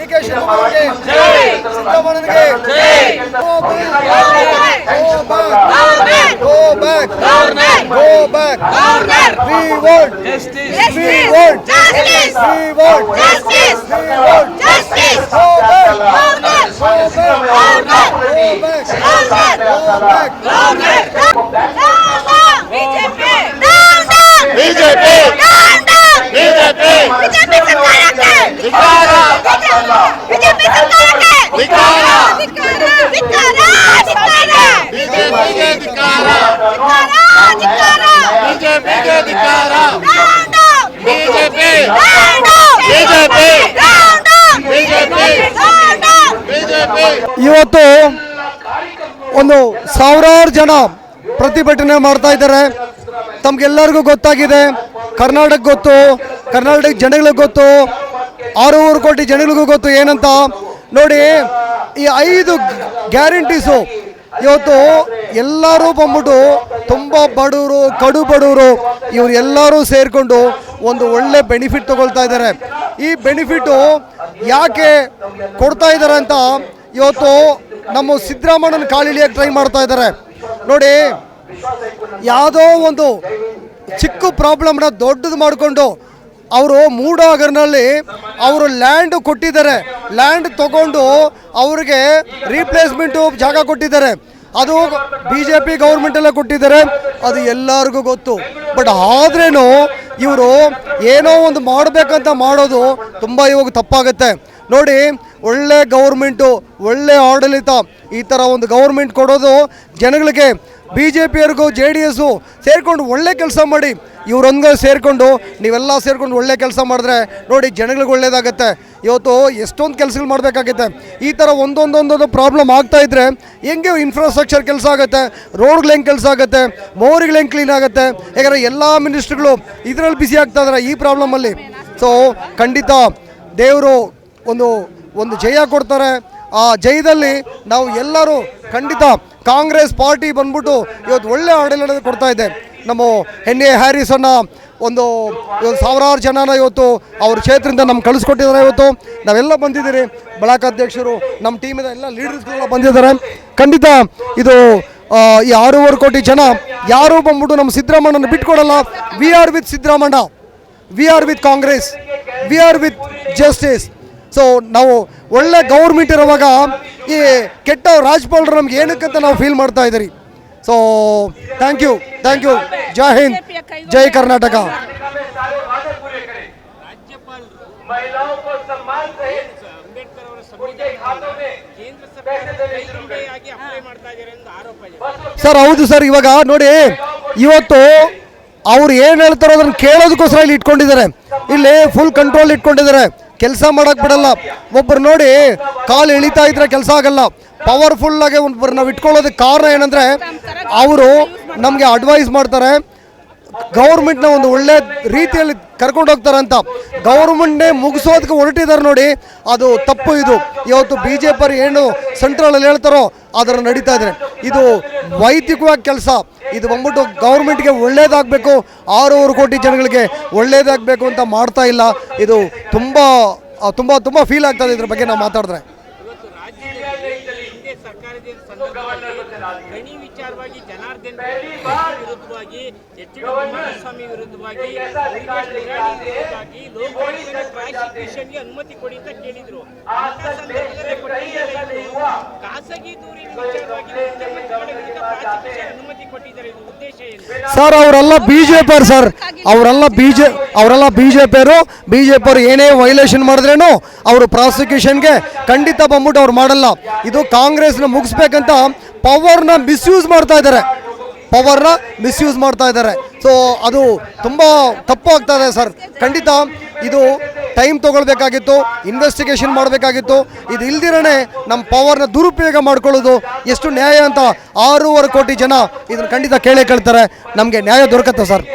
ಸಿದ್ದರಾಮಯ್ಯಗೆ ಸಿದ್ದರಾಮಯ್ಯನಿಗೆ Go back. Go back. Go back. We want. We want. We want. We want. Go back. Go back. Go back. Go back. Go back. BJP BJP BJP BJP ಸರ್ಕಾರಕ್ಕೆ BJP. ಇವತ್ತು ಒಂದು ಸಾವಿರಾರು ಜನ ಪ್ರತಿಭಟನೆ ಮಾಡ್ತಾ ಇದ್ದಾರೆ. ತಮ್ಗೆಲ್ಲರಿಗೂ ಗೊತ್ತಾಗಿದೆ. ಕರ್ನಾಟಕ ಗೊತ್ತು, ಕರ್ನಾಟಕ ಜನಗಳಿಗೆ ಗೊತ್ತು ಆರೂವರೆ ಕೋಟಿ ಜನಗಳಿಗೂ ಗೊತ್ತು ಏನಂತ. ನೋಡಿ, ಈ ಐದು ಗ್ಯಾರಂಟೀಸು ಇವತ್ತು ಎಲ್ಲರೂ ಬಂದ್ಬಿಟ್ಟು ತುಂಬ ಬಡವರು, ಕಡು ಬಡವರು, ಇವರು ಎಲ್ಲರೂ ಸೇರಿಕೊಂಡು ಒಂದು ಒಳ್ಳೆ ಬೆನಿಫಿಟ್ ತಗೊಳ್ತಾ ಇದ್ದಾರೆ. ಈ ಬೆನಿಫಿಟ್ಟು ಯಾಕೆ ಕೊಡ್ತಾ ಇದ್ದಾರೆ ಅಂತ ಇವತ್ತು ನಮ್ಮ ಸಿದ್ದರಾಮಣ್ಣನ ಕಾಲಿಳಿಯಕ್ಕೆ ಟ್ರೈ ಮಾಡ್ತಾ ಇದ್ದಾರೆ? ನೋಡಿ, ಯಾವುದೋ ಒಂದು ಚಿಕ್ಕ ಪ್ರಾಬ್ಲಮ್ನ ದೊಡ್ಡದು ಮಾಡಿಕೊಂಡು ಅವರು ಮೂಡಾಗರ್ನಲ್ಲಿ ಅವರು ಲ್ಯಾಂಡ್ ಕೊಟ್ಟಿದ್ದಾರೆ. ಲ್ಯಾಂಡ್ ತಗೊಂಡು ಅವ್ರಿಗೆ ರೀಪ್ಲೇಸ್ಮೆಂಟು ಜಾಗ ಕೊಟ್ಟಿದ್ದಾರೆ. ಅದು ಬಿ ಜೆ ಪಿ ಗೌರ್ಮೆಂಟೆಲ್ಲ ಕೊಟ್ಟಿದ್ದಾರೆ. ಅದು ಎಲ್ಲರಿಗೂ ಗೊತ್ತು. ಬಟ್ ಆದ್ರೇನು ಇವರು ಏನೋ ಒಂದು ಮಾಡಬೇಕಂತ ಮಾಡೋದು ತುಂಬ ಇವಾಗ ತಪ್ಪಾಗುತ್ತೆ. ನೋಡಿ, ಒಳ್ಳೆ ಗೌರ್ಮೆಂಟು ಒಳ್ಳೆ ಆಡಳಿತ ಈ ಥರ ಒಂದು ಗೌರ್ಮೆಂಟ್ ಕೊಡೋದು ಜನಗಳಿಗೆ ಬಿ ಜೆ ಪಿಯವ್ರಿಗೂ ಜೆ ಡಿ ಎಸ್ಸು ಸೇರಿಕೊಂಡು ಒಳ್ಳೆ ಕೆಲಸ ಮಾಡಿ ಇವರೊಂದು ಸೇರಿಕೊಂಡು, ನೀವೆಲ್ಲ ಸೇರಿಕೊಂಡು ಒಳ್ಳೆ ಕೆಲಸ ಮಾಡಿದ್ರೆ ನೋಡಿ ಜನಗಳಿಗೆ ಒಳ್ಳೇದಾಗುತ್ತೆ. ಇವತ್ತು ಎಷ್ಟೊಂದು ಕೆಲಸಗಳು ಮಾಡಬೇಕಾಗುತ್ತೆ. ಈ ಥರ ಒಂದೊಂದೊಂದೊಂದು ಪ್ರಾಬ್ಲಮ್ ಆಗ್ತಾ ಇದ್ದರೆ ಹೆಂಗೆ ಇನ್ಫ್ರಾಸ್ಟ್ರಕ್ಚರ್ ಕೆಲಸ ಆಗುತ್ತೆ ರೋಡ್ಗಳು ಹೆಂಗೆ ಕೆಲಸ ಆಗುತ್ತೆ ಮೋರಿಗಳು ಹೆಂಗೆ ಕ್ಲೀನ್ ಆಗುತ್ತೆ, ಯಾಕಂದರೆ ಎಲ್ಲ ಮಿನಿಸ್ಟ್ರುಗಳು ಇದರಲ್ಲಿ ಬಿಸಿ ಆಗ್ತಾ ಇದ್ದಾರೆ ಈ ಪ್ರಾಬ್ಲಮಲ್ಲಿ ಸೊ ಖಂಡಿತ ದೇವರು ಒಂದು ಒಂದು ಜಯ ಕೊಡ್ತಾರೆ. ಆ ಜಯದಲ್ಲಿ ನಾವು ಎಲ್ಲರೂ ಖಂಡಿತ ಕಾಂಗ್ರೆಸ್ ಪಾರ್ಟಿ ಬಂದ್ಬಿಟ್ಟು ಇವತ್ತು ಒಳ್ಳೆ ಆಡಳಿತ ಕೊಡ್ತಾ ಇದೆ. ನಮ್ಮ ಎನ್ ಎ ಹ್ಯಾರಿಸನ್ನ ಒಂದು ಸಾವಿರಾರು ಜನನ ಇವತ್ತು ಅವ್ರ ಕ್ಷೇತ್ರದಿಂದ ನಮ್ಗೆ ಕಳಿಸ್ಕೊಟ್ಟಿದ್ದಾರೆ ಇವತ್ತು. ನಾವೆಲ್ಲ ಬಂದಿದ್ದೀರಿ. ಬ್ಲಾಕ್ ಅಧ್ಯಕ್ಷರು, ನಮ್ಮ ಟೀಮಿನ ಎಲ್ಲ ಲೀಡರ್ಸ್ಗಳೆಲ್ಲ ಬಂದಿದ್ದಾರೆ. ಖಂಡಿತ ಇದು ಈ ಆರೂವರೆ ಕೋಟಿ ಜನ ಯಾರೂ ಬಂದ್ಬಿಟ್ಟು ನಮ್ಮ ಸಿದ್ದರಾಮಣ್ಣನ ಬಿಟ್ಕೊಡಲ್ಲ. We are with Siddaramanna we are with Congress. We are with justice so ನಾವು ಒಳ್ಳೆ ಗೌರ್ಮೆಂಟ್ ಇರುವಾಗ ಈ ಕೆಟ್ಟ ರಾಜ್ಪಾಲ್ರು ನಮ್ಗೆ ಏನಕ್ಕಂತ ನಾವು ಫೀಲ್ ಮಾಡ್ತಾ ಇದ್ದೀರಿ. So thank you thank you Jai Hind Jai Karnataka sir ಹೌದು ಸರ್ ಇವಾಗ ನೋಡಿ, ಇವತ್ತು ಅವ್ರು ಏನು ಹೇಳ್ತಾರೋ ಅದನ್ನ ಕೇಳೋದಕ್ಕೋಸ್ಕರ ಇಲ್ಲಿ ಇಟ್ಕೊಂಡಿದ್ದಾರೆ. ಇಲ್ಲಿ ಫುಲ್ ಕಂಟ್ರೋಲ್ ಇಟ್ಕೊಂಡಿದ್ದಾರೆ. ಕೆಲಸ ಮಾಡಕ್ ಬಿಡಲ್ಲ. ಒಬ್ಬರು ನೋಡಿ ಕಾಲು ಇಳಿತಾ ಇದ್ರೆ ಕೆಲಸ ಆಗಲ್ಲ. ಪವರ್ಫುಲ್ ಆಗಿ ಒಬ್ಬರು ನಾವು ಇಟ್ಕೊಳ್ಳೋದಕ್ಕೆ ಕಾರಣ ಏನಂದ್ರೆ, ಅವರು ನಮಗೆ ಅಡ್ವೈಸ್ ಮಾಡ್ತಾರೆ. ಗೌರ್ಮೆಂಟ್ನ ಒಂದು ಒಳ್ಳೆ ರೀತಿಯಲ್ಲಿ ಕರ್ಕೊಂಡು ಹೋಗ್ತಾರೆ ಅಂತ. ಗೌರ್ಮೆಂಟ್ನೇ ಮುಗಿಸೋದಕ್ಕೆ ಹೊರಟಿದ್ದಾರೆ ನೋಡಿ, ಅದು ತಪ್ಪು ಇದು. ಇವತ್ತು ಬಿ ಜೆ ಪಿ ಏನು ಸೆಂಟ್ರಲಲ್ಲಿ ಹೇಳ್ತಾರೋ ಅದರ ನಡೀತಾ ಇದೆ. ಇದು ವೈಯಕ್ತಿಕವಾಗಿ ಕೆಲಸ. ಇದು ಬಂದ್ಬಿಟ್ಟು ಗೌರ್ಮೆಂಟ್ಗೆ ಒಳ್ಳೇದಾಗಬೇಕು. ಆರೂವರೆ ಕೋಟಿ ಜನಗಳಿಗೆ ಒಳ್ಳೇದಾಗಬೇಕು ಅಂತ ಮಾಡ್ತಾ ಇಲ್ಲ. ಇದು ತುಂಬ ತುಂಬ ತುಂಬ ಫೀಲ್ ಆಗ್ತದೆ ಇದ್ರ ಬಗ್ಗೆ ನಾವು ಮಾತಾಡಿದ್ರೆ ಜನಾರ್ದನ್. ಖಾಸಗಿ ದೂರಿನ ವಿಚಾರವಾಗಿ ಸರ್ ಅವರೆಲ್ಲ ಬಿ ಜೆ ಸರ್, ಅವರೆಲ್ಲ ಬಿ ಜೆ ಅವರೆಲ್ಲ ಬಿ ಜೆ ಪಿಯವರು ಬಿ ಜೆ ಪಿಯವರು ಏನೇ ವೈಲೇಷನ್ ಮಾಡಿದ್ರೇನು ಅವರು ಪ್ರಾಸಿಕ್ಯೂಷನ್ಗೆ ಖಂಡಿತ ಬಂದ್ಬಿಟ್ಟು ಅವ್ರು ಮಾಡಲ್ಲ. ಇದು ಕಾಂಗ್ರೆಸ್ನ ಮುಗಿಸ್ಬೇಕಂತ ಪವರ್ನ ಮಿಸ್ಯೂಸ್ ಮಾಡ್ತಾ ಇದ್ದಾರೆ. ಪವರ್ನ ಮಿಸ್ಯೂಸ್ ಮಾಡ್ತಾ ಇದ್ದಾರೆ. ಸೊ ಅದು ತುಂಬ ತಪ್ಪು ಆಗ್ತಾ ಇದೆ ಸರ್. ಖಂಡಿತ ಇದು ಟೈಮ್ ತೊಗೊಳ್ಬೇಕಾಗಿತ್ತು ಇನ್ವೆಸ್ಟಿಗೇಷನ್ ಮಾಡಬೇಕಾಗಿತ್ತು. ಇದು ಇಲ್ದಿರೇ ನಮ್ಮ ಪವರ್ನ ದುರುಪಯೋಗ ಮಾಡ್ಕೊಳ್ಳೋದು ಎಷ್ಟು ನ್ಯಾಯ ಅಂತ ಆರೂವರೆ ಕೋಟಿ ಜನ ಇದನ್ನು ಖಂಡಿತ ಕೇಳೇ ಕೇಳ್ತಾರೆ. ನಮಗೆ ನ್ಯಾಯ ದೊರಕತ್ತೆ ಸರ್.